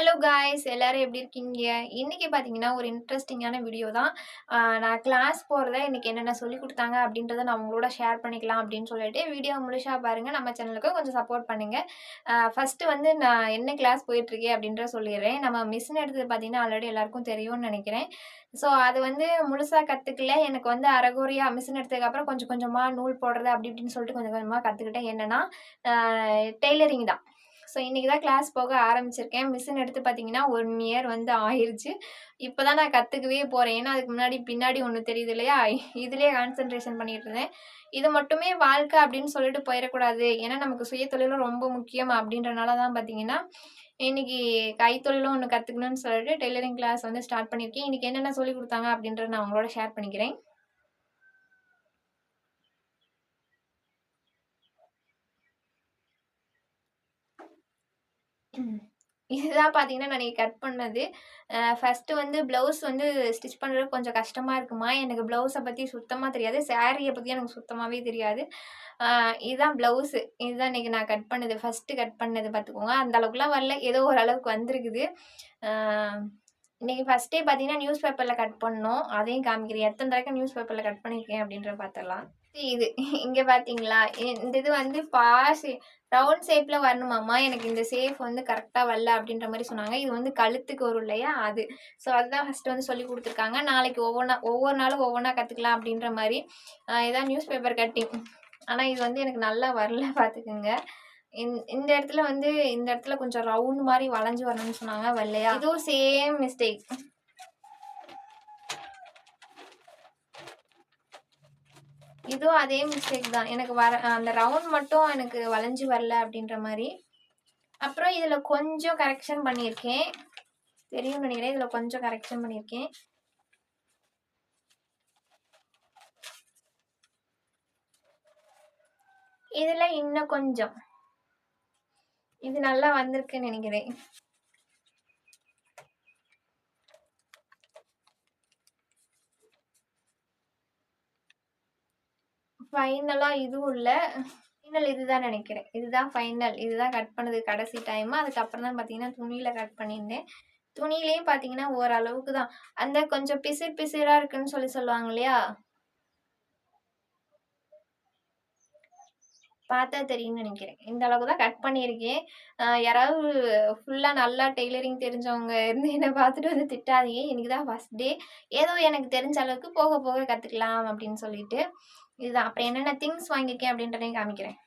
Hello guys எல்லோரும் எப்படி இருக்கீங்க? இன்றைக்கி பார்த்தீங்கன்னா ஒரு இன்ட்ரெஸ்டிங்கான வீடியோ தான். நான் கிளாஸ் போகிறத இன்றைக்கி என்னென்ன சொல்லி கொடுத்தாங்க அப்படின்றத நான் உங்களோட ஷேர் பண்ணிக்கலாம் அப்படின்னு சொல்லிட்டு வீடியோ முழுசாக பாருங்கள் நம்ம சேனலுக்கு கொஞ்சம் சப்போர்ட் பண்ணுங்கள் ஃபஸ்ட்டு வந்து நான் என்ன கிளாஸ் போயிட்டுருக்கேன் அப்படின்ற சொல்லிடுறேன். நம்ம மிஷின் எடுத்தது பார்த்தீங்கன்னா ஆல்ரெடி எல்லாருக்கும் தெரியும்னு நினைக்கிறேன். ஸோ அது வந்து முழுசாக கற்றுக்கல எனக்கு வந்து அரகோரியா மிஷின் எடுத்ததுக்கப்புறம் கொஞ்சம் கொஞ்சமாக நூல் போடுறது அப்படி இப்படின்னு சொல்லிட்டு கொஞ்சம் கொஞ்சமாக கற்றுக்கிட்டேன் என்னென்னா டெய்லரிங் தான். ஸோ இன்றைக்கி தான் கிளாஸ் போக ஆரம்பிச்சிருக்கேன். மிஷின் எடுத்து பார்த்தீங்கன்னா ஒன் இயர் வந்து ஆயிடுச்சு இப்போ தான் நான் கற்றுக்கவே போகிறேன் ஏன்னா அதுக்கு முன்னாடி பின்னாடி ஒன்று தெரியுது இல்லையா? இதுலேயே கான்சென்ட்ரேஷன் பண்ணிகிட்டு இருந்தேன். இது மட்டுமே வாழ்க்கை அப்படின்னு சொல்லிட்டு போயிடக்கூடாது. ஏன்னா நமக்கு சுயதொழிலும் ரொம்ப முக்கியம் அப்படின்றனால தான் பார்த்தீங்கன்னா இன்னைக்கு கைத்தொழிலும் ஒன்று கற்றுக்கணும்னு சொல்லிட்டு டெய்லரிங் கிளாஸ் வந்து ஸ்டார்ட் பண்ணியிருக்கேன். இன்றைக்கி என்னென்ன சொல்லி கொடுத்தாங்க அப்படின்றத நான் உங்களோட ஷேர் பண்ணிக்கிறேன். இதுதான் பார்த்தீங்கன்னா நான் இன்னைக்கு கட் பண்ணது. ஃபஸ்ட்டு வந்து ப்ளவுஸ் வந்து ஸ்டிச் பண்ணுறது கொஞ்சம் கஷ்டமாக இருக்குமா? எனக்கு ப்ளவுஸை பற்றி சுத்தமாக தெரியாது. சாரியை பற்றி எனக்கு சுத்தமாகவே தெரியாது. இதுதான் ப்ளவுஸு இதுதான் இன்றைக்கி நான் கட் பண்ணது. ஃபஸ்ட்டு கட் பண்ணது பார்த்துக்கோங்க அந்த அளவுக்குலாம் வரல. ஏதோ ஓரளவுக்கு வந்திருக்குது. இன்றைக்கி இன்னைக்கு ஃபஸ்ட்டே பார்த்தீங்கன்னா நியூஸ் பேப்பரில் கட் பண்ணோம். அதையும் காமிக்கிறேன். எத்தனை தடவை நியூஸ் பேப்பரில் கட் பண்ணியிருக்கேன் அப்படின்றத பார்த்துடலாம் இது. இங்கே பாத்தீங்களா? இந்த இது வந்து பாசி ரவுண்ட் ஷேப்பில் வரணுமாம்மா? எனக்கு இந்த ஷேப் வந்து கரெக்டாக வரல அப்படின்ற மாதிரி சொன்னாங்க. இது வந்து கழுத்துக்கு வரும் இல்லையா? அது. ஸோ அதுதான் ஃபர்ஸ்ட்டு வந்து சொல்லி கொடுத்துருக்காங்க. நாளைக்கு ஒவ்வொன்றா ஒவ்வொரு நாளும் ஒவ்வொன்றா கற்றுக்கலாம் அப்படின்ற மாதிரி ஆஹ் இதான் நியூஸ் பேப்பர் கட்டிங் ஆனால் இது வந்து எனக்கு நல்லா வரல பார்த்துக்குங்க இந் இந்த இடத்துல வந்து இந்த இடத்துல கொஞ்சம் ரவுண்ட் மாதிரி வளைஞ்சு வரணும்னு சொன்னாங்க வரலையா? இதுவும் சேம் மிஸ்டேக் இதுவும் அதே மிஸ்டேக் தான். எனக்கு வர அந்த ரவுண்ட் மட்டும் எனக்கு வளைஞ்சு வரல அப்படின்ற மாதிரி. அப்புறம் இதில் கொஞ்சம் கரெக்ஷன் பண்ணியிருக்கேன். தெரியும்னு நினைக்கிறேன். இதில் கொஞ்சம் கரெக்ஷன் பண்ணியிருக்கேன். இதில் இன்னும் கொஞ்சம். இது நல்லா வந்திருக்குன்னு நினைக்கிறேன். ஃபைனலாக இதுவும் இல்லை. ஃபைனல் இதுதான் நினைக்கிறேன். இதுதான் ஃபைனல் இதுதான் கட் பண்ணது கடைசி டைமு அதுக்கப்புறம் தான் பார்த்தீங்கன்னா துணியில் கட் பண்ணியிருந்தேன். துணியிலையும் பார்த்தீங்கன்னா ஓரளவுக்கு தான். அந்த கொஞ்சம் பிசிறு பிசிறாக இருக்குன்னு சொல்லி சொல்லுவாங்க இல்லையா? பார்த்தா தெரியும்னு நினைக்கிறேன். இந்த அளவுக்கு தான் கட் பண்ணியிருக்கேன். யாராவது ஃபுல்லாக நல்லா டெய்லரிங் தெரிஞ்சவங்க இருந்து என்னை பார்த்துட்டு வந்து திட்டாதீங்க. எனக்கு தான் ஃபஸ்ட் டே ஏதோ எனக்கு தெரிஞ்ச அளவுக்கு போக போக கற்றுக்கலாம் அப்படின்னு சொல்லிட்டு. இதுதான். அப்புறம் என்னென்ன திங்ஸ் வாங்கியிருக்கேன் அப்படின்றதையும் காமிக்கிறேன்.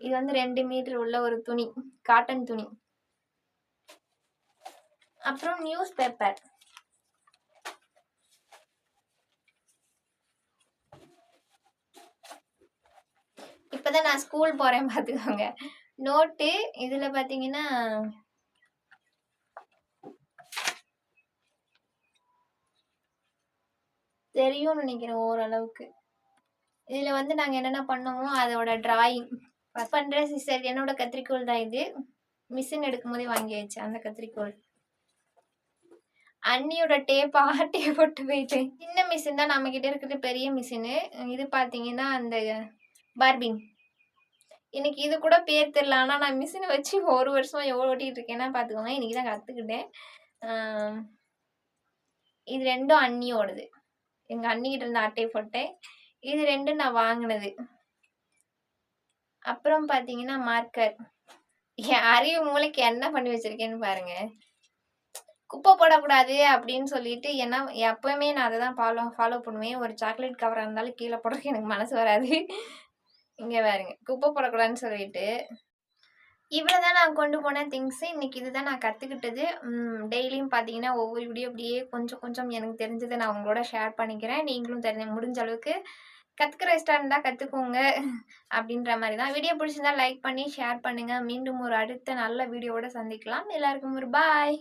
இது வந்து ரெண்டு மீட்டர் உள்ள ஒரு துணி காட்டன் துணி. அப்புறம் நியூஸ் பேப்பர் இப்போதான் நான் ஸ்கூல் போகிறேன் பார்த்துக்கோங்க நோட்டு இதில் பார்த்தீங்கன்னா தெரியும்னு நினைக்கிறேன் ஓரளவுக்கு. இதில் வந்து நாங்கள் என்னென்ன பண்ணோமோ அதோட டிராயிங் ஃபஸ்ட் பண்ணுற சிஸ்டர் என்னோட கத்திரிக்கோல் தான் இது. மிஷின் எடுக்கும் போதே வாங்கி அந்த கத்திரிக்கோல் அண்ணியோட டேப் ஆட்டே போட்டு போயிட்டேன். சின்ன மிஷின் தான் நம்மக்கிட்ட இருக்கிறது பெரிய மிஷினு இது பார்த்தீங்கன்னா அந்த பார்பிங் எனக்கு இது கூட பேர் தெரில ஆனால் நான் மிஷினை வச்சு ஒரு வருஷம் எவ்வளோ ஓட்டிகிட்டு இருக்கேன்னா பார்த்துக்கோங்க இன்றைக்கி தான் கற்றுக்கிட்டேன் இது ரெண்டும் அண்ணியோடது. எங்கள் அண்ணிக்கிட்ட இருந்த அட்டை போட்டேன். இது ரெண்டும் நான் வாங்கினது. அப்புறம் பார்த்தீங்கன்னா மார்க்கர் என் அறிவு மூளைக்கு என்ன பண்ணி வச்சிருக்கேன்னு பாருங்க. குப்பை போடக்கூடாது அப்படின்னு சொல்லிட்டு ஏன்னா எப்பவுமே நான் அதை தான் ஃபாலோ ஃபாலோ பண்ணுவேன். ஒரு சாக்லேட் கவராக இருந்தாலும் கீழே போடுறதுக்கு எனக்கு மனசு வராது. இங்கே பாருங்க. குப்பை போடக்கூடாதுன்னு சொல்லிட்டு இவ்வளோ தான் நான் கொண்டு போன திங்ஸு இன்றைக்கி இதுதான் நான் கற்றுக்கிட்டது டெய்லியும் பார்த்தீங்கன்னா ஒவ்வொரு வீடியோ அப்படியே கொஞ்சம் கொஞ்சம் எனக்கு தெரிஞ்சதை நான் உங்களோட ஷேர் பண்ணிக்கிறேன். நீங்களும் தெரிஞ்ச முடிஞ்ச அளவுக்கு கற்றுக்கிற இஷ்டம் இருந்தால் கற்றுக்கோங்க அப்படின்ற மாதிரி தான் வீடியோ பிடிச்சிருந்தா லைக் பண்ணி ஷேர் பண்ணுங்கள் மீண்டும் ஒரு அடுத்த நல்ல வீடியோவோட சந்திக்கலாம். எல்லாருக்கும் ஒரு பாய்